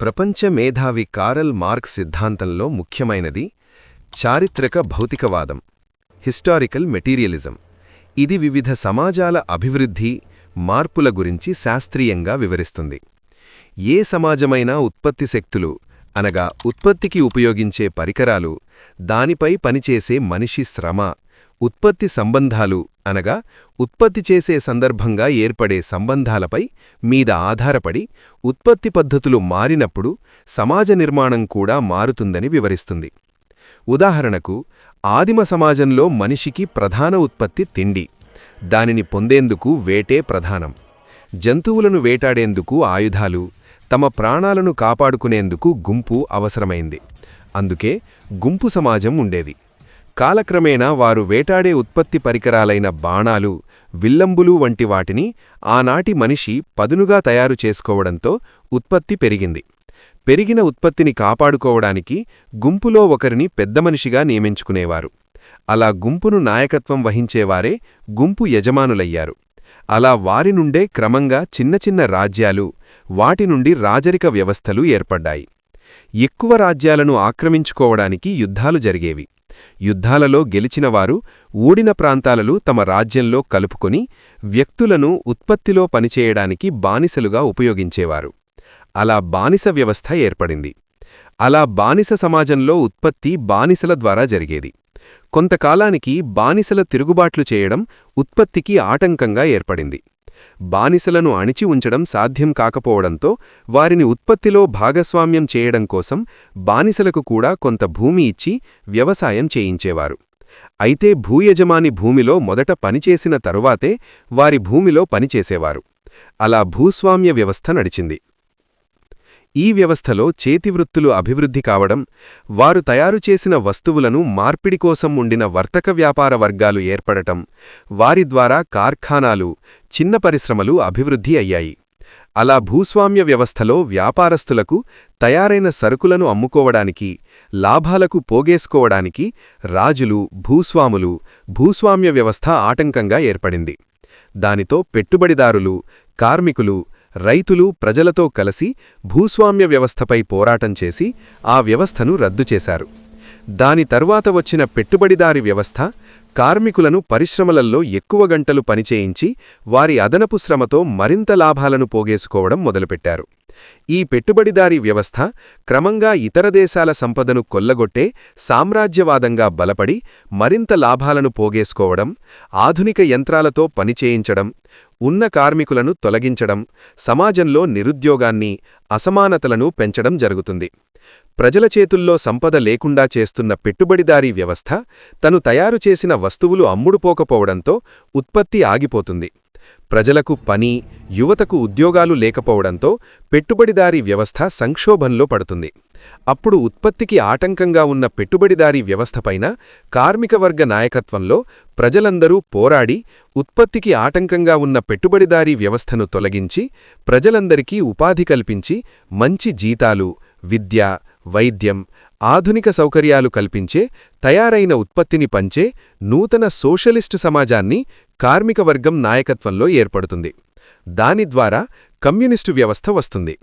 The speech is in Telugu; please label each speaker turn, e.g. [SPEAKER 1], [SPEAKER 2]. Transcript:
[SPEAKER 1] ప్రపంచ మేధావి కారల్ మార్క్ సిద్ధాంతంలో ముఖ్యమైనది చారిత్రక భౌతికవాదం హిస్టారికల్ మెటీరియలిజం. ఇది వివిధ సమాజాల అభివృద్ధి మార్పుల గురించి శాస్త్రీయంగా వివరిస్తుంది. ఏ సమాజమైనా ఉత్పత్తి శక్తులు అనగా ఉత్పత్తికి ఉపయోగించే పరికరాలు దానిపై పనిచేసే మనిషి శ్రమ ఉత్పత్తి సంబంధాలు అనగా ఉత్పత్తి చేసే సందర్భంగా ఏర్పడే సంబంధాలపై మీద ఆధారపడి ఉత్పత్తి పద్ధతులు మారినప్పుడు సమాజ నిర్మాణం కూడా మారుతుందని వివరిస్తుంది. ఉదాహరణకు ఆదిమ సమాజంలో మనిషికి ప్రధాన ఉత్పత్తి తిండి. దానిని పొందేందుకు వేటే ప్రధానం. జంతువులను వేటాడేందుకు ఆయుధాలు తమ ప్రాణాలను కాపాడుకునేందుకు గుంపు అవసరమైంది. అందుకే గుంపు సమాజం ఉండేది. కాలక్రమేణా వారు వేటాడే ఉత్పత్తి పరికరాలైన బాణాలు విల్లంబులు వంటి వాటిని ఆనాటి మనిషి పదునుగా తయారు చేసుకోవడంతో ఉత్పత్తి పెరిగింది. పెరిగిన ఉత్పత్తిని కాపాడుకోవడానికి గుంపులో ఒకరిని పెద్దమనిషిగా నియమించుకునేవారు. అలా గుంపును నాయకత్వం వహించేవారే గుంపు యజమానులయ్యారు. అలా వారి నుండే క్రమంగా చిన్న చిన్న రాజ్యాలు వాటి నుండి రాజరిక వ్యవస్థలు ఏర్పడ్డాయి. ఎక్కువ రాజ్యాలను ఆక్రమించుకోవడానికి యుద్ధాలు జరిగేవి. యుద్ధాలలో గెలిచినవారు ఊడిన ప్రాంతాలలో తమ రాజ్యంలో కలుపుకొని వ్యక్తులను ఉత్పత్తిలో పనిచేయడానికి బానిసలుగా ఉపయోగించేవారు. అలా బానిస వ్యవస్థ ఏర్పడింది. అలా బానిస సమాజంలో ఉత్పత్తి బానిసల ద్వారా జరిగేది. కొంతకాలానికి బానిసల తిరుగుబాట్లు చేయడం ఉత్పత్తికి ఆటంకంగా ఏర్పడింది. బానిసలను అణిచి ఉంచడం సాధ్యం కాకపోవడంతో వారిని ఉత్పత్తిలో భాగస్వామ్యం చేయడం కోసం బానిసలకు కూడా కొంత భూమి ఇచ్చి వ్యవసాయం చేయించేవారు. అయితే భూయజమాని భూమిలో మొదట పనిచేసిన తరువాతే వారి భూమిలో పనిచేసేవారు. అలా భూస్వామ్య వ్యవస్థ నడిచింది. ఈ వ్యవస్థలో చేతివృత్తులు అభివృద్ధి కావడం వారు తయారు చేసిన వస్తువులను మార్పిడి కోసం ఉండిన వర్తక వ్యాపార వర్గాలు ఏర్పడటం వారి ద్వారా కార్ఖానాలు చిన్న పరిశ్రమలు అభివృద్ధి అయ్యాయి. అలా భూస్వామ్య వ్యవస్థలో వ్యాపారస్తులకు తయారైన సరుకులను అమ్ముకోవడానికి లాభాలకు పోగేసుకోవడానికి రాజులు భూస్వాములు భూస్వామ్య వ్యవస్థ ఆటంకంగా ఏర్పడింది. దానితో పెట్టుబడిదారులు కార్మికులు రైతులు ప్రజలతో కలిసి భూస్వామ్య వ్యవస్థపై పోరాటం చేసి ఆ వ్యవస్థను రద్దు చేశారు. దాని తర్వాత వచ్చిన పెట్టుబడిదారి వ్యవస్థ కార్మికులను పరిశ్రమలల్లో ఎక్కువ గంటలు పనిచేయించి వారి అదనపు శ్రమతో మరింత లాభాలను పోగేసుకోవడం మొదలుపెట్టారు. ఈ పెట్టుబడిదారీ వ్యవస్థ క్రమంగా ఇతర దేశాల సంపదను కొల్లగొట్టే సామ్రాజ్యవాదంగా బలపడి మరింత లాభాలను పోగేసుకోవడం ఆధునిక యంత్రాలతో పనిచేయించడం ఉన్న కార్మికులను తొలగించడం సమాజంలో నిరుద్యోగాన్ని అసమానతలను పెంచడం జరుగుతుంది. ప్రజల చేతుల్లో సంపద లేకుండా చేస్తున్న పెట్టుబడిదారీ వ్యవస్థ తను తయారు చేసిన వస్తువులు అమ్ముడుపోకపోవడంతో ఉత్పత్తి ఆగిపోతుంది. ప్రజలకు పని యువతకు ఉద్యోగాలు లేకపోవడంతో పెట్టుబడిదారీ వ్యవస్థ సంక్షోభంలో పడుతుంది. అప్పుడు ఉత్పత్తికి ఆటంకంగా ఉన్న పెట్టుబడిదారీ వ్యవస్థపైన కార్మికవర్గ నాయకత్వంలో ప్రజలందరూ పోరాడి ఉత్పత్తికి ఆటంకంగా ఉన్న పెట్టుబడిదారీ వ్యవస్థను తొలగించి ప్రజలందరికీ ఉపాధి కల్పించి మంచి జీతాలు విద్య వైద్యం ఆధునిక సౌకర్యాలు కల్పించే తయారైన ఉత్పత్తిని పంచే నూతన సోషలిస్టు సమాజాన్ని కార్మికవర్గం నాయకత్వంలో ఏర్పడుతుంది. దాని ద్వారా కమ్యూనిస్టు వ్యవస్థ వస్తుంది.